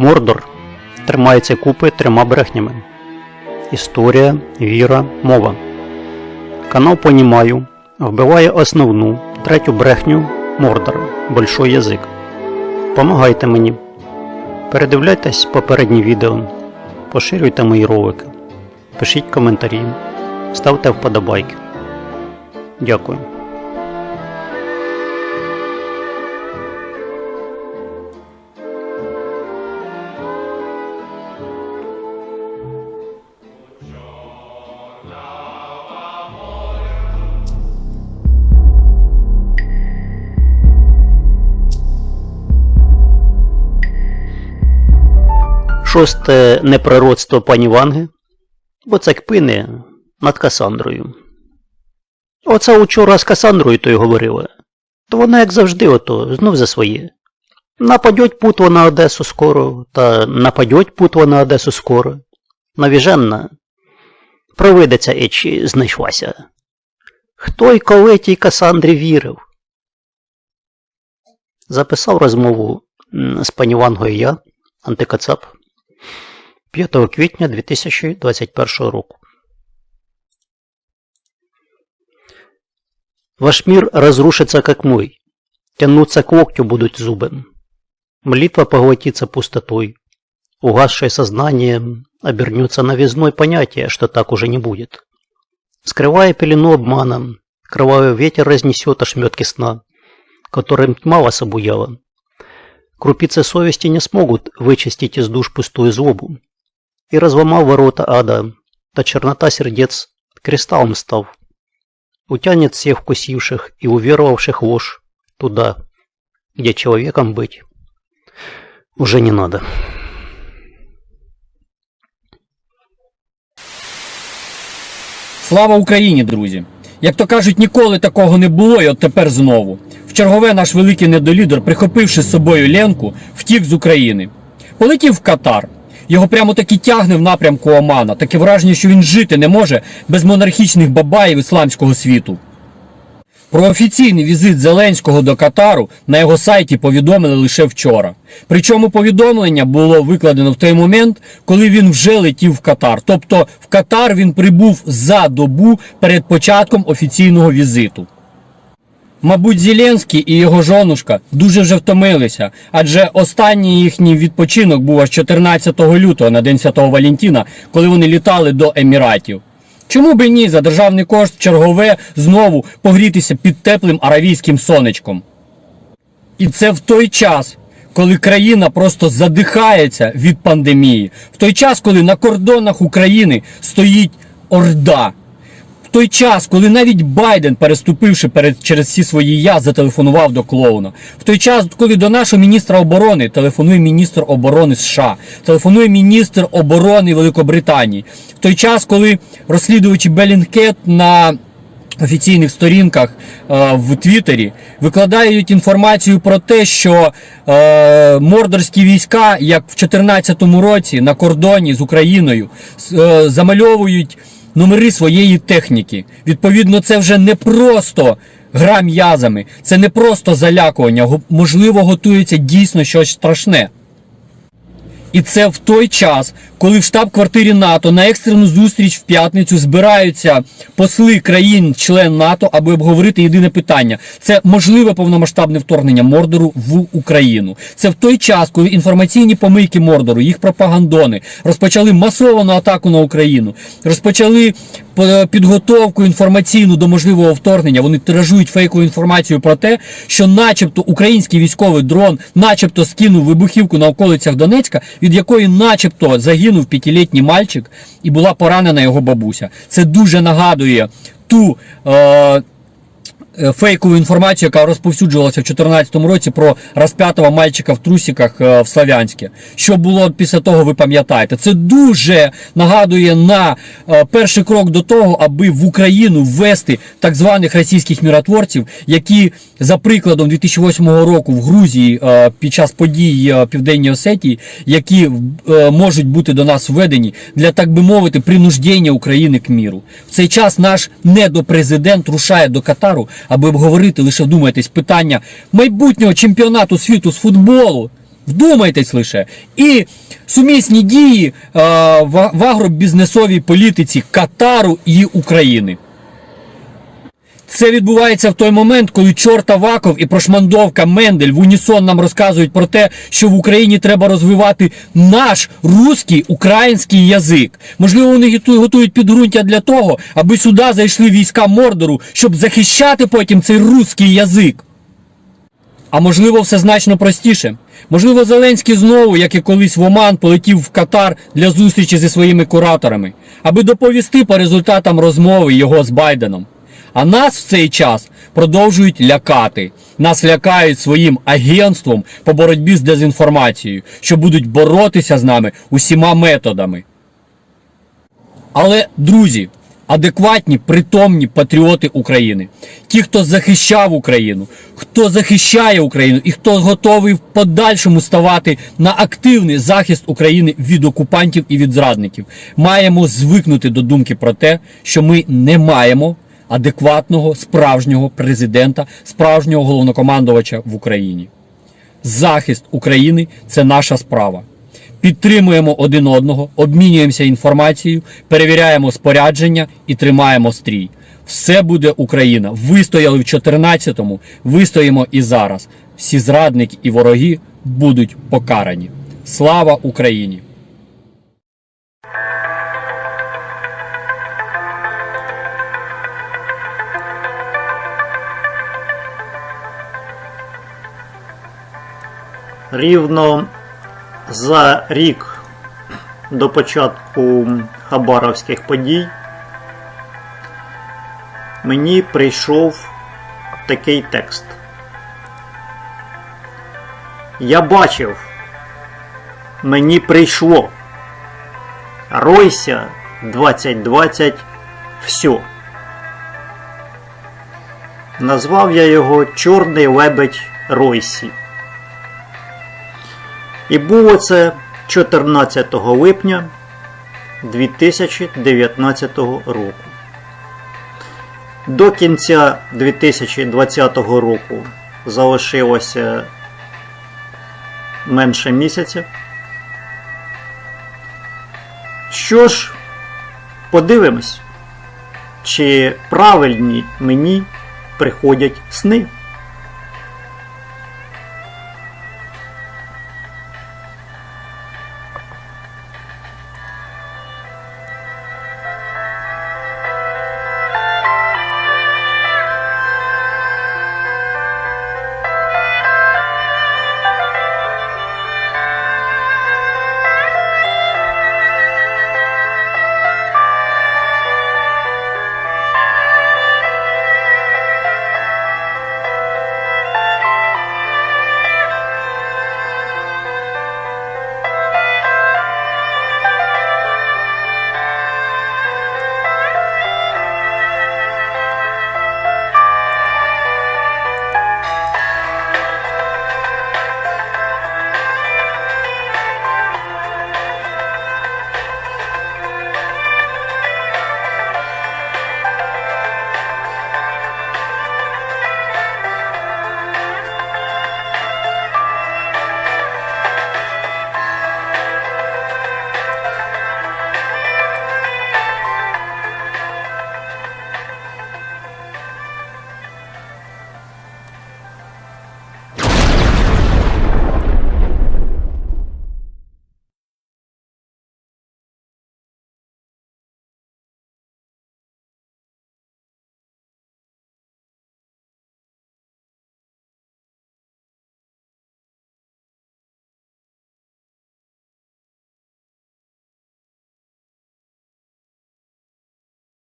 Мордор тримається купи трьома брехнями: Історія, віра, мова. Канал Понімаю вбиває основну третю брехню Мордора Большой язик. Помагайте мені. Передивляйтесь попередні відео, поширюйте мої ролики, пишіть коментарі, ставте вподобайки. Дякую. Шосте неприродство пані Ванги, бо це кпини над Касандрою. Оце учора з Касандрою й говорили. То вона, як завжди, ото, знов за своє. Нападьоть путво на Одесу скоро, та нападьоть путво на Одесу скоро. Навіженна. Провидиця Ечі знайшлася. Хто й коли тій Касандрі вірив? Записав розмову з пані Вангою я, антикацап. 5 квітня 2021 року. Ваш мир разрушится как мой. Тянуться к локтю будут зубы. Молитва поглотится пустотой. Угасшее сознание обернется новизной понятие, что так уже не будет. Скрывая пелену обмана, кровавый ветер разнесет ошметки сна, которым тьма вас обуяла. Крупицы совести не смогут вычистить из душ пустую злобу. И разломав ворота ада, та чернота сердец кристаллом став, утянет всех вкусивших и уверовавших ложь туда, где человеком быть уже не надо. Слава Україні, друзі! Як то кажуть, ніколи такого не було, і от тепер знову. В чергове наш великий недолідер, прихопивши з собою Ленку, втік з України. Полетів в Катар. Його прямо таки тягне в напрямку Омана. Таке враження, що він жити не може без монархічних бабаїв ісламського світу. Про офіційний візит Зеленського до Катару на його сайті повідомили лише вчора. Причому повідомлення було викладено в той момент, коли він вже летів в Катар. Тобто в Катар він прибув за добу перед початком офіційного візиту. Мабуть, Зеленський і його жонушка дуже вже втомилися, адже останній їхній відпочинок був аж 14 лютого на День Святого Валентина, коли вони літали до Еміратів. Чому би ні за державний кошт чергове знову погрітися під теплим аравійським сонечком? І це в той час, коли країна просто задихається від пандемії, в той час, коли на кордонах України стоїть орда. Той час, коли навіть Байден, переступивши перед через всі свої я, зателефонував до клоуна. В той час, коли до нашого міністра оборони телефонує міністр оборони США, телефонує міністр оборони Великобританії. В той час, коли розслідувачі Белінкет на офіційних сторінках е, в Твіттері викладають інформацію про те, що е, мордорські війська, як в 2014 році на кордоні з Україною, е, замальовують номери своєї техніки. Відповідно, це вже не просто гра м'язами, це не просто залякування. Можливо, готується дійсно щось страшне. І це в той час, коли в штаб-квартирі НАТО на екстрену зустріч в п'ятницю збираються посли країн-член НАТО, аби обговорити єдине питання: це можливе повномасштабне вторгнення Мордору в Україну. Це в той час, коли інформаційні помийки Мордору, їх пропагандони розпочали масовану атаку на Україну, розпочали е, підготовку інформаційну до можливого вторгнення. Вони тиражують фейкову інформацію про те, що, начебто, український військовий дрон, начебто, скинув вибухівку на околицях Донецька, від якої, начебто, загинув п'ятилітній мальчик і була поранена його бабуся. Це дуже нагадує ту. Е- Фейкову інформацію, яка розповсюджувалася в 2014 році про розп'ятого мальчика в трусиках е, в Славянське. Що було після того, ви пам'ятаєте. Це дуже нагадує на е, перший крок до того, аби в Україну ввести так званих російських міротворців, які за прикладом 2008 року в Грузії е, під час подій е, Південній Осетії, які е, можуть бути до нас введені для так би мовити принуждення України к міру. В цей час наш недопрезидент рушає до Катару, аби обговорити лише вдумайтесь питання майбутнього чемпіонату світу з футболу. Вдумайтесь лише. І сумісні дії е, в, агробізнесовій політиці Катару і України. Це відбувається в той момент, коли чорта Ваков і прошмандовка Мендель в унісон нам розказують про те, що в Україні треба розвивати наш русський український язик. Можливо, вони готують підґрунтя для того, аби сюди зайшли війська Мордору, щоб захищати потім цей русський язик. А можливо, все значно простіше. Можливо, Зеленський знову, як і колись в Оман, полетів в Катар для зустрічі зі своїми кураторами, аби доповісти по результатам розмови його з Байденом. А нас в цей час продовжують лякати. Нас лякають своїм агентством по боротьбі з дезінформацією, що будуть боротися з нами усіма методами. Але, друзі, адекватні, притомні патріоти України, ті, хто захищав Україну, хто захищає Україну і хто готовий в подальшому ставати на активний захист України від окупантів і від зрадників, маємо звикнути до думки про те, що ми не маємо адекватного справжнього президента, справжнього головнокомандувача в Україні. Захист України це наша справа. Підтримуємо один одного, обмінюємося інформацією, перевіряємо спорядження і тримаємо стрій. Все буде Україна. Вистояли в 14-му, вистоїмо і зараз. Всі зрадники і вороги будуть покарані. Слава Україні! Рівно за рік до початку хабаровських подій мені прийшов такий текст. Я бачив, мені прийшло. Ройся 2020 все. Назвав я його Чорний лебедь Ройсі. І було це 14 липня 2019 року. До кінця 2020 року залишилося менше місяця. Що ж, подивимось, чи правильні мені приходять сни.